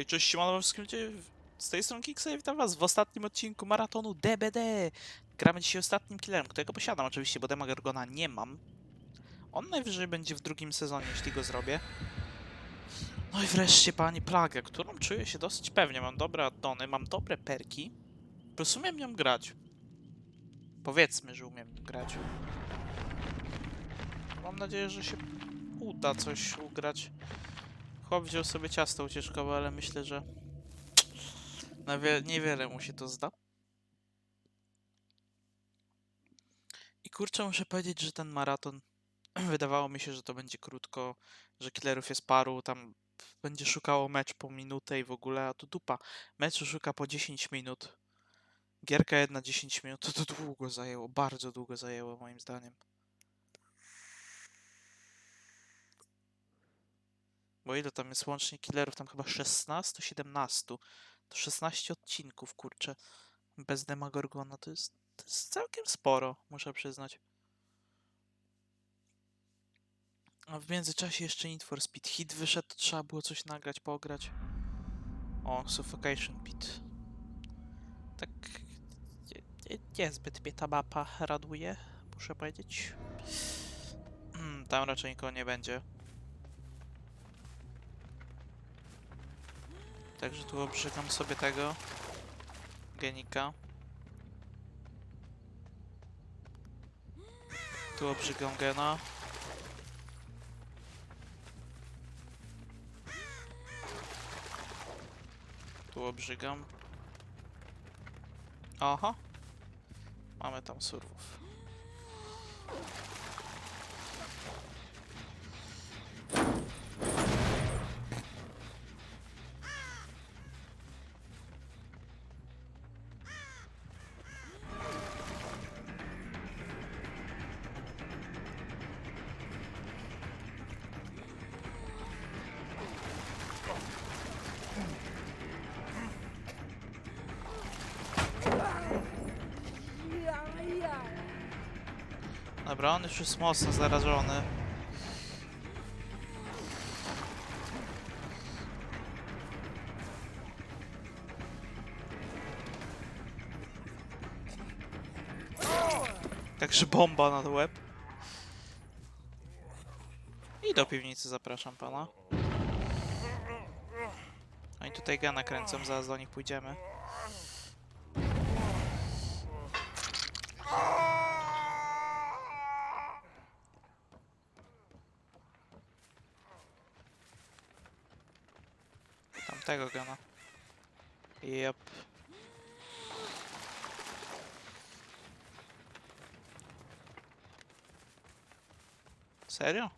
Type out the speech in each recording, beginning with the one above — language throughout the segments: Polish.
Hej, cześć, siemano, wszystkim ludzie. Z tej strony Kiksa witam was w ostatnim odcinku maratonu DBD. Gramy dzisiaj ostatnim killerem, którego posiadam oczywiście, bo Demagargona nie mam. On najwyżej będzie w drugim sezonie, jeśli go zrobię. No i wreszcie pani Plagę, którą czuję się dosyć pewnie. Mam dobre addony, mam dobre perki. Po prostu umiem nią grać. Powiedzmy, że umiem grać. Mam nadzieję, że się uda coś ugrać. Chłop wziął sobie ciasto ucieczkowe, ale myślę, że niewiele mu się to zda. I kurczę, muszę powiedzieć, że ten maraton wydawało mi się, że to będzie krótko, że killerów jest paru, tam będzie szukało mecz po minutę i w ogóle, a tu dupa. Meczu szuka po 10 minut. Gierka jedna 10 minut, to, to długo zajęło, bardzo długo zajęło moim zdaniem. Bo ile tam jest łącznie killerów? Tam chyba 16, 17. To 16 odcinków, kurczę. Bez Demagorgona to jest, to jest całkiem sporo, muszę przyznać. A w międzyczasie jeszcze Need for Speed Hit wyszedł, trzeba było coś nagrać, pograć. O, Suffocation Pit. Tak nie, nie, niezbyt mnie ta mapa raduje, muszę powiedzieć. Hmm, tam raczej nikogo nie będzie. Także tu obrzygam sobie tego genika. Tu obrzygam gena. Tu obrzygam. Aha. Mamy tam surwów. Dobra, on już jest mocno zarażony. Także bomba na łeb. I do piwnicy zapraszam pana. Oni tutaj gana kręcą, zaraz do nich pójdziemy. Tamtego gana. Yep. Serio?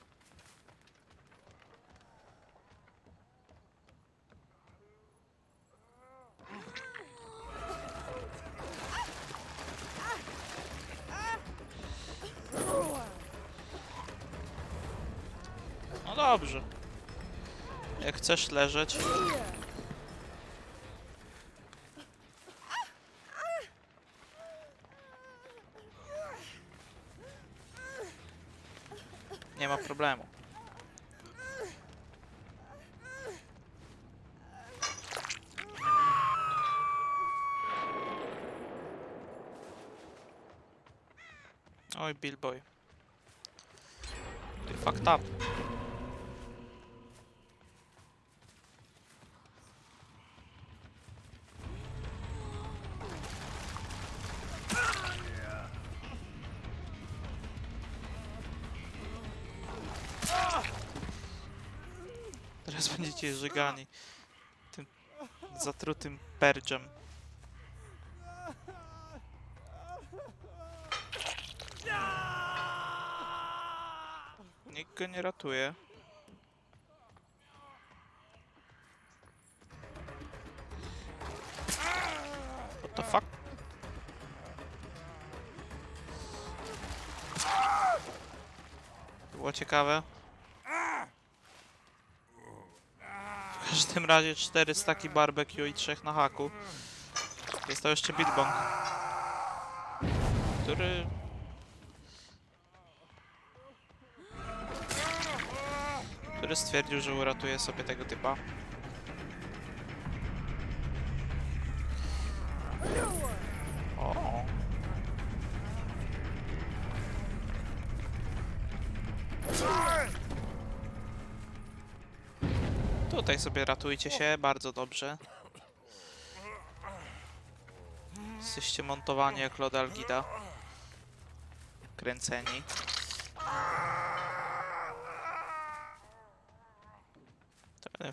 No dobrze. Jak chcesz leżeć. Nie ma problemu. Oj, Billboy. Fucked up. Teraz będziecie żegani tym zatrutym perdżem. Nikt go nie ratuje. What the fuck? Było ciekawe. W każdym razie 4 staki barbecue i 3 na haku. Został jeszcze Billbong. Który... Który stwierdził, że uratuje sobie tego typa. Tutaj sobie ratujcie się, bardzo dobrze. Jesteście montowani jak Loda Algida. Kręceni.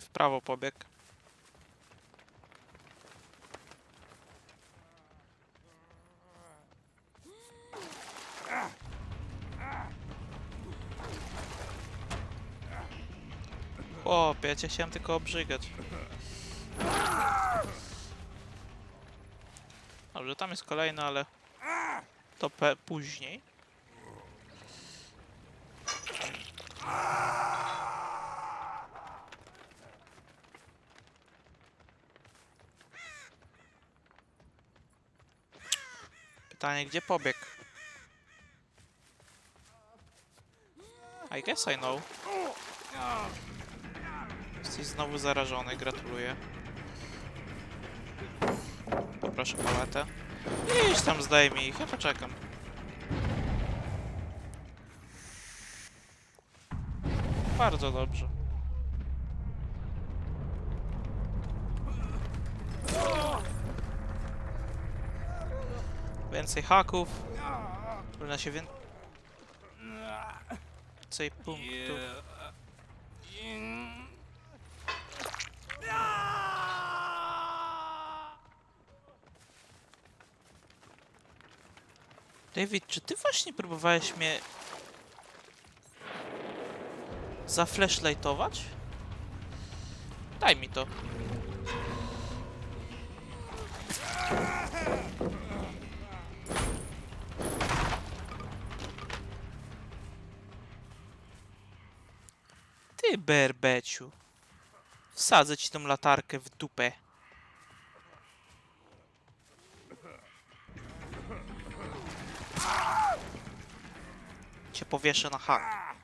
W prawo pobieg. Ja cię chciałem tylko obrzygać. Dobrze, tam jest kolejny, ale to później. Pytanie, gdzie pobiegł? I guess I know. Jesteś znowu zarażony, gratuluję. Poproszę paletę. Idź tam zdejmij ich, ja poczekam. Bardzo dobrze. Więcej haków. Powinna się wię... Więcej punktów. David, czy ty właśnie próbowałeś mnie zaflashlightować? Daj mi to. Ty berbeciu. Wsadzę ci tą latarkę w dupę. Cię powieszę na hak.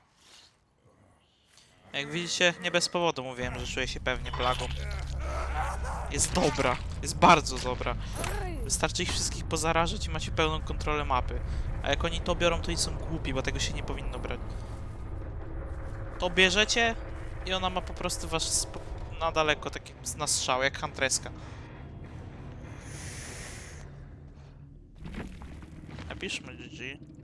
Jak widzicie, nie bez powodu mówiłem, że czuję się pewnie plagą. Jest dobra. Jest bardzo dobra. Wystarczy ich wszystkich pozarażać i macie pełną kontrolę mapy. A jak oni to biorą, to i są głupi, bo tego się nie powinno brać. To bierzecie i ona ma po prostu was na daleko, taki na strzał, jak Huntreska. Napiszmy GG.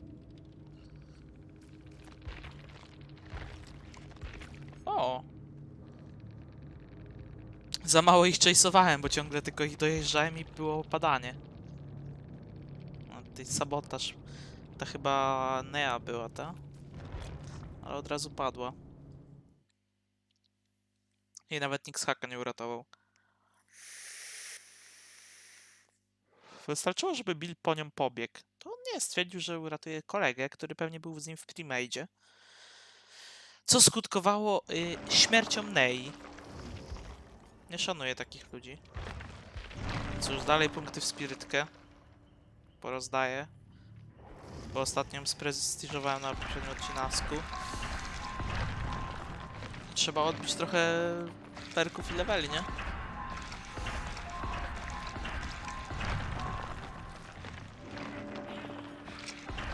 O! Za mało ich chase'owałem, bo ciągle tylko ich dojeżdżałem i było opadanie. No, tutaj sabotaż. To chyba Nea była ta. Ale od razu padła. I nawet nikt z haka nie uratował. Wystarczyło, żeby Bill po nią pobiegł. To on nie stwierdził, że uratuje kolegę, który pewnie był z nim w premage'ie. Co skutkowało y, śmiercią Nei. Nie szanuję takich ludzi. Cóż, dalej punkty w spirytkę. Porozdaję. Bo ostatnio ją sprestiżowałem na poprzednim odcinasku. Trzeba odbić trochę perków i leveli, nie?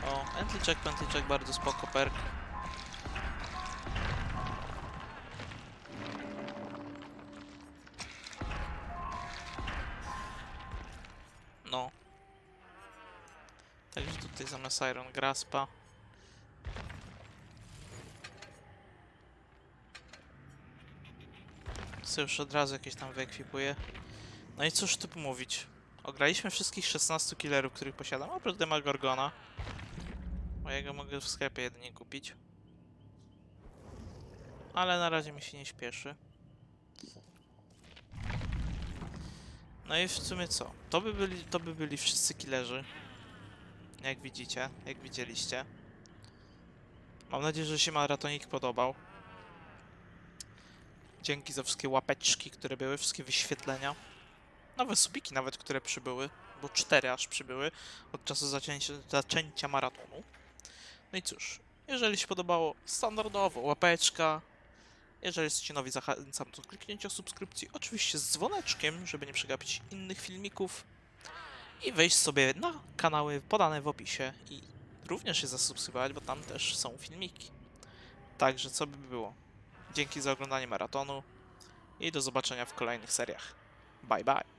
O, entry check, entry check, bardzo spoko perk. Tutaj zamiast Iron Graspa. Co już od razu jakieś tam wyekwipuję. No i cóż tu mówić. Ograliśmy wszystkich 16 killerów, których posiadam, oprócz Demagorgona. Mojego mogę w sklepie jedynie kupić. Ale na razie mi się nie śpieszy. No i w sumie co? To by byli, to by byli wszyscy killerzy. Jak widzicie, jak widzieliście. Mam nadzieję, że się maratonik podobał. Dzięki za wszystkie łapeczki, które były, wszystkie wyświetlenia. Nowe subiki nawet, które przybyły, bo cztery aż przybyły od czasu zacięcia, zaczęcia maratonu. No i cóż, jeżeli się podobało, standardowo łapeczka. Jeżeli jesteście nowi, zachęcam do kliknięcia subskrypcji, oczywiście z dzwoneczkiem, żeby nie przegapić innych filmików. I wejść sobie na kanały podane w opisie i również je zasubskrybować, bo tam też są filmiki. Także co by było? Dzięki za oglądanie maratonu. i do zobaczenia w kolejnych seriach. Bye bye.